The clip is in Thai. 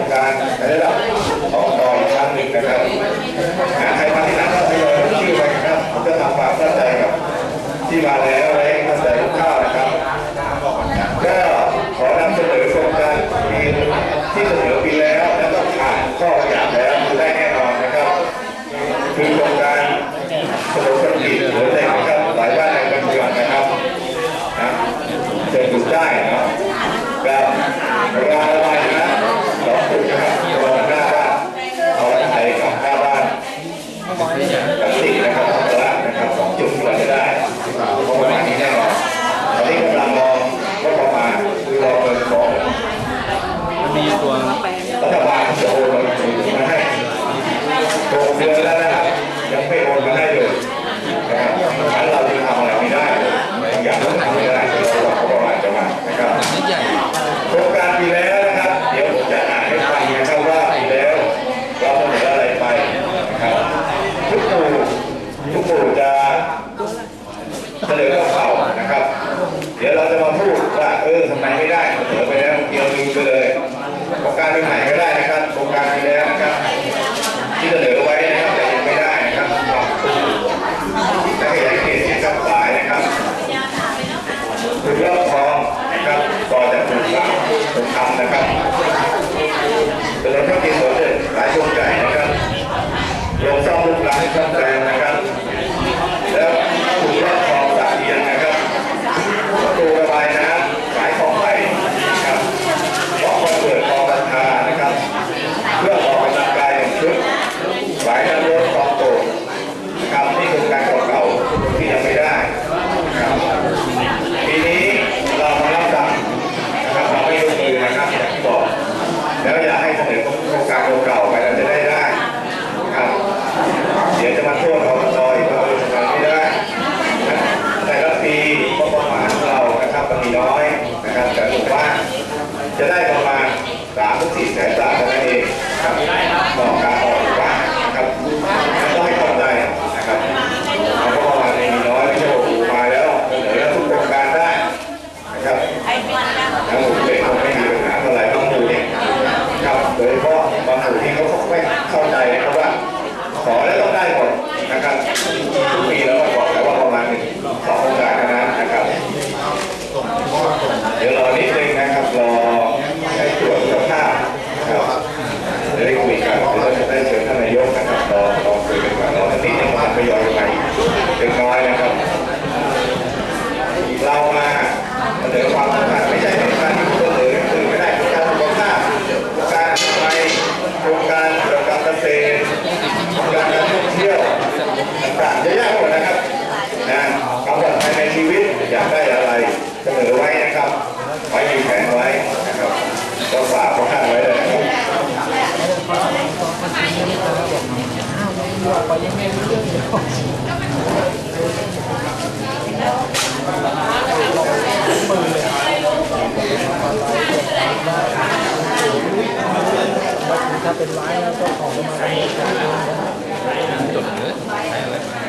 งการในระดับองตอีกครั้งหนึ่งนะครับอ่าใครมาที่นั่นก็ทยอยชื่อไปนะครับผมจะทำความเข้าใจกับที่มาแล้วและให้เข้าใจทุกข้าวนะครับก็ขอนำเสนอโครงการปีที่เสนอปีแล้วแล้วก็ผ่านข้อขยับแล้วได้แน่นอนนะครับ คือโครงการสมุทรกิจหัวใจนะครับหลายบ้านในเมืองนะครับนะเชิญดูได้นะครับกับรางระบายน้ำสองจุดนะครับตรงหน้าบ้านเอาไว้ไหนกับหน้าบ้านกับสิ่งนะครับของร้านนะครับสองจุดที่เราจะได้เพราะว่านี้แน่นอนตอนนี้กำลังรอก็ประมาณคือรอเงินของ มี ตัวรัฐบาลจะโอนมาให้โอนเดือนแล้วนะครับยังไม่โอนมาให้เลยนะครับงั้นเราจะทำอะไรไม่ได้บางอย่างเราทำไม่ได้เราบอกเขาประมาณจะมานะครับนิดใหญ่โครงการปีแล้วนะครับ เดี๋ยวผมจะอ่านให้ฟังนะครับว่าปีแล้วเราเสนออะไรไปนะครับทุกหมู่ทุกหมู่จะเสนอเก่าๆนะครับ เดี๋ยวเราจะมาพูดว่าเออทำไมไม่ได้เสนอไปแล้วเดียวลืมไปเลยโครงการใหม่ก็ได้นะครับโครงการปีแล้วนะครับ ที่เสนอไว้นะครับแต่ยังไม่ได้นะครับปรับปรุงและขยายเขตที่กับสายนะครับถูกรอบครองนะครับต่อจากถูกสามถูกทำนะครับถนนท่ากินสวนเด็ดหลายช่วงใหญ่นะครับลงซ่อมลูกรังซ่อมแซมนะครับ แล้วถูกรอบครองสามเอียงนะครับประตูระบายน้ำสายคลองไผ่นะครับบล็อกคอนเสิร์ตคลองบันทานะครับ เพื่อออกกำลังกายอย่างชุดสายน้ำรถคลองโตนะครับนี่คือการเก่าๆที่ยังไม่ได้นะครับปีนี้เรามารับสั่งนะครับเราไม่ยกมือนะครับอย่างที่บอก แล้วอยากให้เสนอโครงการเก่าๆไปเราจะได้ได้นะครับ เดี๋ยวจะมาโทษอบตอีกว่าเออทำไม่ได้นะแต่ละปีก็ประมาณเรานะครับมันมีน้อยนะครับ แต่ผมว่าจะได้ประมาณ สามถึงสี่แสนบาทเท่านั้นเองครับ นอความสำคัญไม่ใช่เป็นการที่เสนอคือไม่ได้โครงการสุขภาพโครงการอะไรโครงการเกี่ยวกับเกษตรโครงการการท่องเที่ยวต่างๆเยอะแยะหมดนะครับนะความปลอดภัยในชีวิตอยากได้อะไรเสนอไว้นะครับไว้มีแผนไว้นะครับก็ฝากพวกท่านไว้เลยนะครับถ้าเป็นไม้แล้วก็ของ มาณนี้จดเลยใช้อะไรมาท